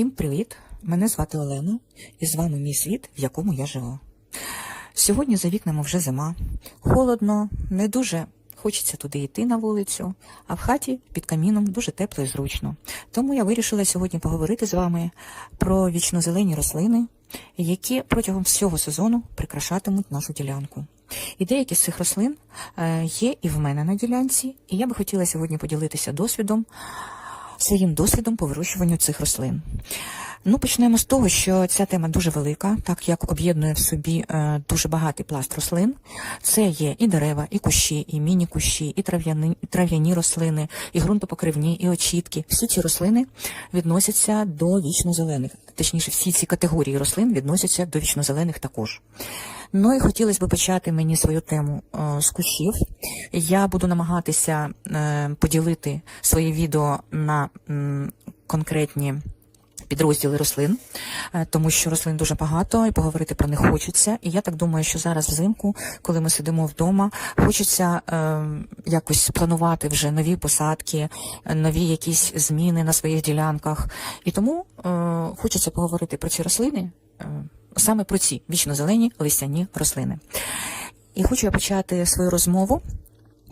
Всім привіт! Мене звати Олена, і з вами мій світ, в якому я живу. Сьогодні за вікнами вже зима, холодно, не дуже хочеться туди йти на вулицю, а в хаті під каміном дуже тепло і зручно. Тому я вирішила сьогодні поговорити з вами про вічнозелені рослини, які протягом всього сезону прикрашатимуть нашу ділянку. І деякі з цих рослин е, є і в мене на ділянці, і я би хотіла сьогодні поділитися досвідом своїм досвідом по вирощуванню цих рослин. Ну, почнемо з того, що ця тема дуже велика, так як об'єднує в собі е, дуже багатий пласт рослин. Це є і дерева, і кущі, і міні-кущі, і трав'яні, трав'яні рослини, і ґрунтопокривні, і очітки. Всі ці рослини відносяться до вічнозелених. Точніше, всі ці категорії рослин відносяться до вічнозелених також. Ну і хотілося б почати мені свою тему е, з кущів. Я буду намагатися е, поділити своє відео на конкретні підрозділи рослин, е, тому що рослин дуже багато і поговорити про них хочеться. І я так думаю, що зараз взимку, коли ми сидимо вдома, хочеться е, якось планувати вже нові посадки, нові якісь зміни на своїх ділянках. І тому е, хочеться поговорити про ці рослини. Е, Саме про ці вічнозелені листяні рослини. І хочу я почати свою розмову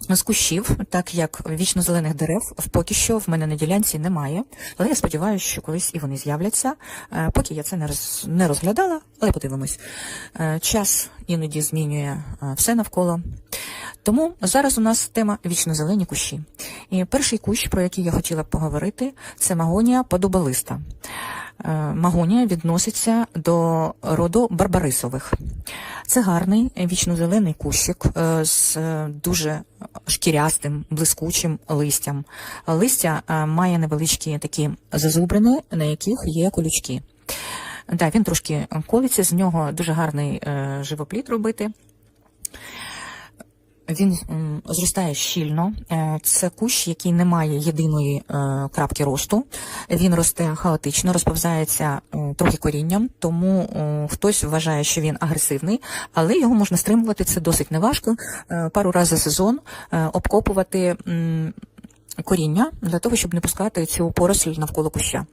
з кущів, так як вічнозелених дерев поки що в мене на ділянці немає. Але я сподіваюся, що колись і вони з'являться. Е, Поки я це не роз, не розглядала, але подивимось. Е, Час іноді змінює е, все навколо. Тому зараз у нас тема вічнозелені кущі. І перший кущ, про який я хотіла поговорити, це магонія подобалиста. Е, Магонія відноситься до роду барбарисових. Це гарний вічнозелений кущик е, з дуже шкірястим, блискучим листям. Листя е, має невеличкі такі зазубрини, на яких є колючки. Да, він трошки колиться, з нього дуже гарний живопліт робити. Він зростає щільно. Е, Це кущ, який не має єдиної е, крапки росту. Він росте хаотично, розповзається е, трохи корінням, тому хтось вважає, що він агресивний, але його можна стримувати. Це досить неважко. Пару разів за сезон обкопувати коріння для того, щоб не пускати цю поросль навколо куща.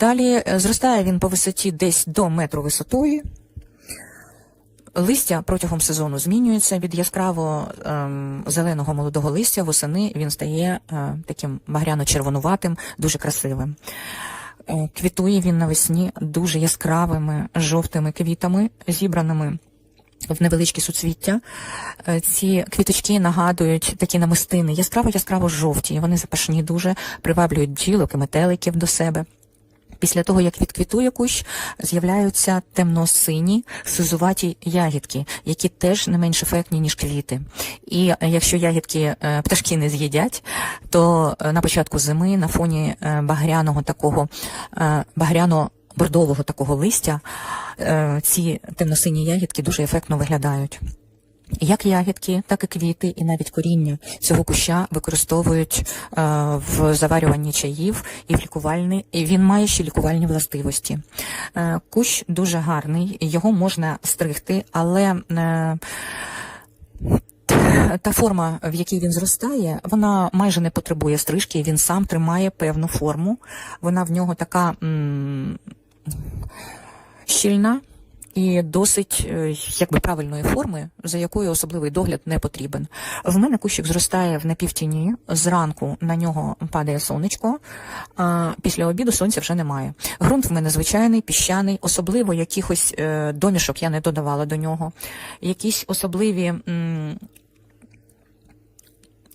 Далі зростає він по висоті десь до метру висотою. Листя протягом сезону змінюється від яскраво ем, зеленого молодого листя восени він стає е, таким багряно-червонуватим, дуже красивим. Е, квітує він навесні дуже яскравими жовтими квітами, зібраними в невеличкі суцвіття. Е, Ці квіточки нагадують такі намистини, яскраво-яскраво жовті. Вони запашні дуже, приваблюють бджілок і метеликів до себе. Після того, як відквітує кущ, з'являються темно-сині сизуваті ягідки, які теж не менш ефектні, ніж квіти. І е, якщо ягідки е, пташки не з'їдять, то е, на початку зими на фоні багряного такого багряно бордового такого листя ці темно-сині ягідки дуже ефектно виглядають. Як ягідки, так і квіти, і навіть коріння цього куща використовують е, в заварюванні чаїв і в лікувальні, і він має ще лікувальні властивості. Е, кущ дуже гарний, його можна стригти, але е, та форма, в якій він зростає, вона майже не потребує стрижки, він сам тримає певну форму. Вона в нього така м, щільна і досить е, якби правильної форми, за якою особливий догляд не потрібен. В мене кущик зростає в напівтіні. Зранку на нього падає сонечко, а після обіду сонця вже немає. Грунт в мене звичайний, піщаний, особливо якихось е, домішок я не додавала до нього. Якісь особливі.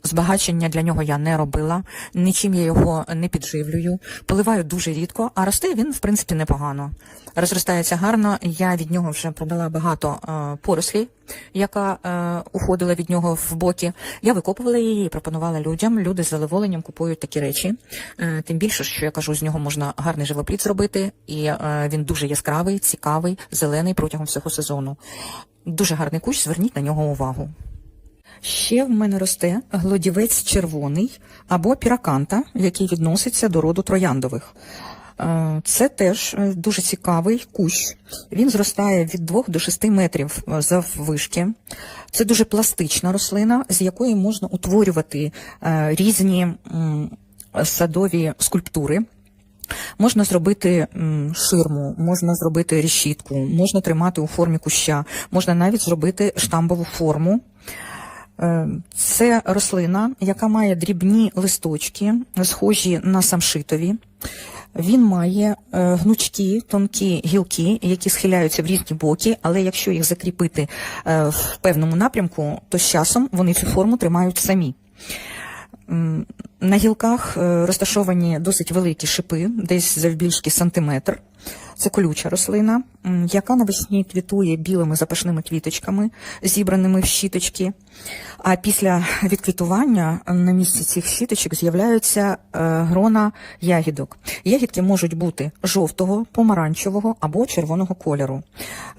Збагачення для нього я не робила, нічим я його не підживлюю, поливаю дуже рідко, а росте він, в принципі, непогано. Розростається гарно. Я від нього вже продала багато е, порослі, яка е, уходила від нього в боки. Я викопувала її і пропонувала людям. Люди з задоволенням купують такі речі. Е, тим більше, що я кажу, з нього можна гарний живопліт зробити, і е, він дуже яскравий, цікавий, зелений протягом всього сезону. Дуже гарний кущ, зверніть на нього увагу. Ще в мене росте глодівець червоний або піраканта, який відноситься до роду трояндових. Е, Це теж е, дуже цікавий кущ. Він зростає від 2 до 6 метрів е, заввишки. Це дуже пластична рослина, з якої можна утворювати різні садові скульптури. Можна зробити ширму, можна зробити решітку, можна тримати у формі куща, можна навіть зробити штамбову форму. Е, Це рослина, яка має дрібні листочки, схожі на самшитові. Він має е, гнучкі, тонкі гілки, які схиляються в різні боки, але якщо їх закріпити е, в певному напрямку, то з часом вони цю форму тримають самі. На гілках розташовані досить великі шипи, десь завбільшки сантиметр. Це колюча рослина, яка навесні квітує білими запашними квіточками, зібраними в щіточки. А після відквітування на місці цих щіточок з'являються е, грона ягідок. Ягідки можуть бути жовтого, помаранчевого або червоного кольору.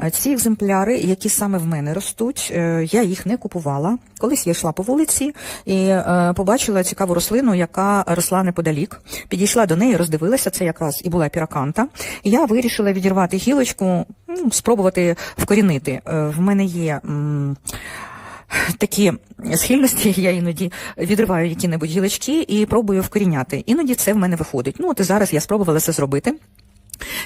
Е, Ці екземпляри, які саме в мене ростуть, е, я їх не купувала. Колись я йшла по вулиці і побачила цікаву рослину, яка росла неподалік. Підійшла до неї, роздивилася, це якраз і була піраканта. І я вирішила відірвати гілочку, ну, спробувати вкорінити. Е, В мене є. Такі схильності я іноді відриваю які-небудь гілочки і пробую вкоріняти. Іноді це в мене виходить. Ну от і зараз я спробувала це зробити.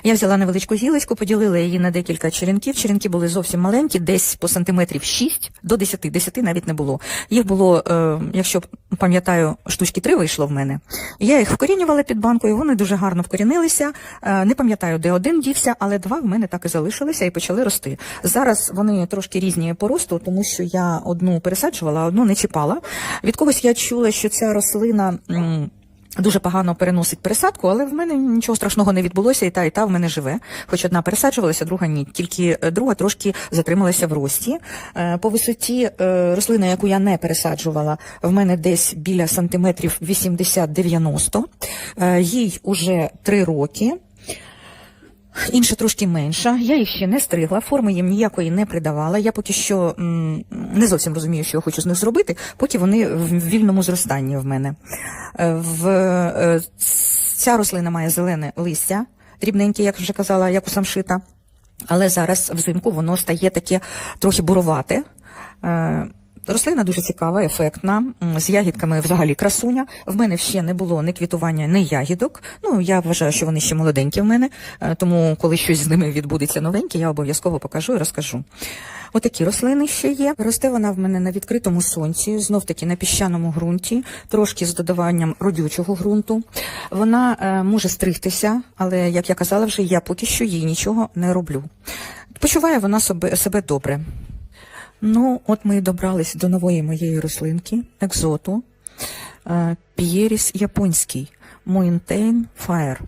Я взяла невеличку гілочку, поділила її на декілька черенків. Черенки були зовсім маленькі, десь по сантиметрів 6 до 10, 10 навіть не було. Їх було, е, якщо пам'ятаю, штучки 3 вийшло в мене. Я їх вкорінювала під банкою, вони дуже гарно вкорінилися. Е, не пам'ятаю, де один дівся, але два в мене так і залишилися і почали рости. Зараз вони трошки різні по росту, тому що я одну пересаджувала, одну не чіпала. Від когось я чула, що ця рослина. м, Дуже погано переносить пересадку, але в мене нічого страшного не відбулося, і та, і та в мене живе. Хоч одна пересаджувалася, друга ні. Тільки е, друга трошки затрималася в рості. Е, По висоті е, рослина, яку я не пересаджувала, в мене десь біля сантиметрів 80-90. Е, Їй уже три роки. Інша трошки менша. Я їх ще не стригла, форми їм ніякої не придавала. Я поки що не зовсім розумію, що я хочу з них зробити, поки вони в вільному зростанні в мене. Е, В, е, ця рослина має зелене листя, дрібненьке, як вже казала, як у самшита. Але зараз взимку воно стає таке трохи буровате. Рослина дуже цікава, ефектна, з ягідками взагалі красуня. В мене ще не було ні квітування, ні ягідок. Ну, я вважаю, що вони ще молоденькі в мене, е, тому коли щось з ними відбудеться новеньке, я обов'язково покажу і розкажу. Отакі рослини ще є. Росте вона в мене на відкритому сонці, знов таки на піщаному ґрунті, трошки з додаванням родючого ґрунту. Вона е, може стригтися, але як я казала вже, я поки що їй нічого не роблю. Почуває вона себе, себе добре. Ну, от ми і добрались до нової моєї рослинки, екзоту, е, П'єріс японський, Mountain Fire.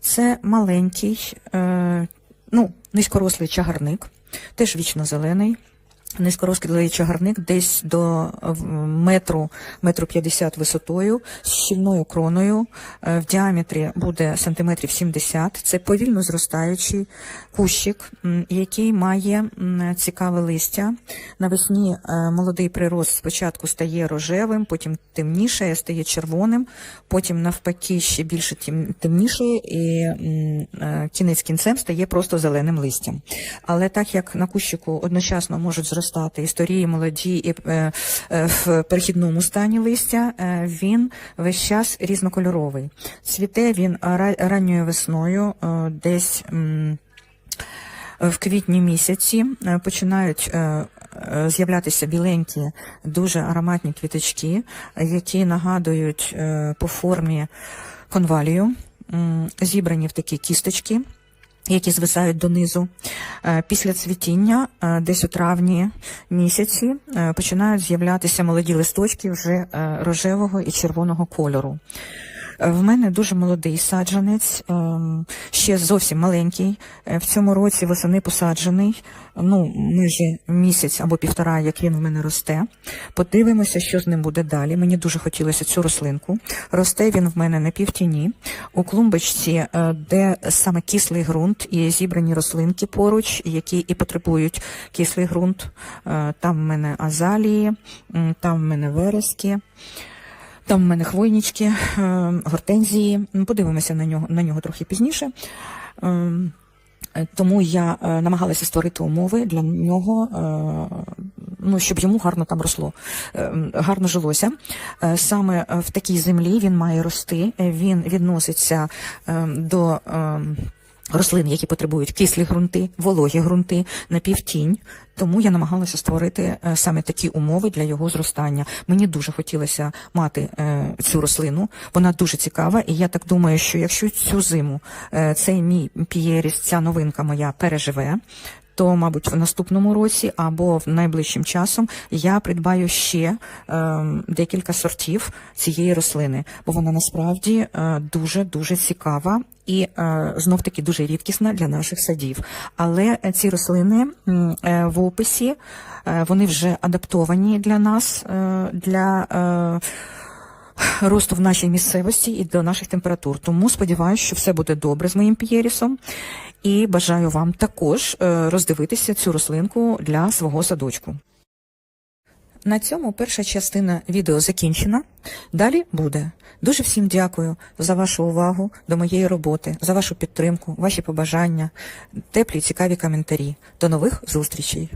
Це маленький, е, ну, низькорослий чагарник, теж вічно зелений. Низькорослий чагарник десь до е, метру, метру 50 висотою, з щільною кроною, е, в діаметрі буде сантиметрів 70. Це повільно зростаючий кущик, який має цікаве листя. Навесні е, молодий прирост спочатку стає рожевим, потім темнішає, стає червоним, потім навпаки ще більше тем- темнішає і кінець кінцем стає просто зеленим листям. Але так як на кущику одночасно можуть зростати старі, і молоді, і е, е, в перехідному стані листя, е, він весь час різнокольоровий. Цвіте він ранньою весною, десь. в квітні місяці починають з'являтися біленькі, дуже ароматні квіточки, які нагадують по формі конвалію, зібрані в такі кісточки. Які звисають донизу. Е, Після цвітіння, е, десь у травні місяці, е, починають з'являтися молоді листочки вже рожевого і червоного кольору. В мене дуже молодий саджанець, ем, ще зовсім маленький. Е, В цьому році восени посаджений, ну, майже місяць або півтора, як він в мене росте. Подивимося, що з ним буде далі. Мені дуже хотілося цю рослинку. Росте він в мене на півтіні. У клумбочці, е, де саме кислий ґрунт і зібрані рослинки поруч, які і потребують кислий ґрунт. Е, Там в мене азалії, там в мене верески. Там в мене хвойнички, е, гортензії. Ну, Подивимося на нього, на нього трохи пізніше. Ем, е, Тому я е, намагалася створити умови для нього ну, щоб йому гарно там росло, гарно жилося. Саме в такій землі він має рости, він відноситься е, до. Рослин, які потребують кислі ґрунти, вологі ґрунти, напівтінь. Тому я намагалася створити е, саме такі умови для його зростання. Мені дуже хотілося мати е, цю рослину. Вона дуже цікава, і я так думаю, що якщо цю зиму е, цей мій пієріс, ця новинка моя переживе. То, мабуть, в наступному році або в найближчим часом я придбаю ще е, декілька сортів цієї рослини, бо вона насправді дуже дуже цікава і е, знов таки дуже рідкісна для наших садів. Але ці рослини е, в описі е, вони вже адаптовані для нас для. Росту в нашій місцевості і до наших температур. Тому сподіваюся, що все буде добре з моїм пієрісом. І бажаю вам також роздивитися цю рослинку для свого садочку. На цьому перша частина відео закінчена. Далі буде. Дуже всім дякую за вашу увагу до моєї роботи, за вашу підтримку, ваші побажання, теплі цікаві коментарі. До нових зустрічей!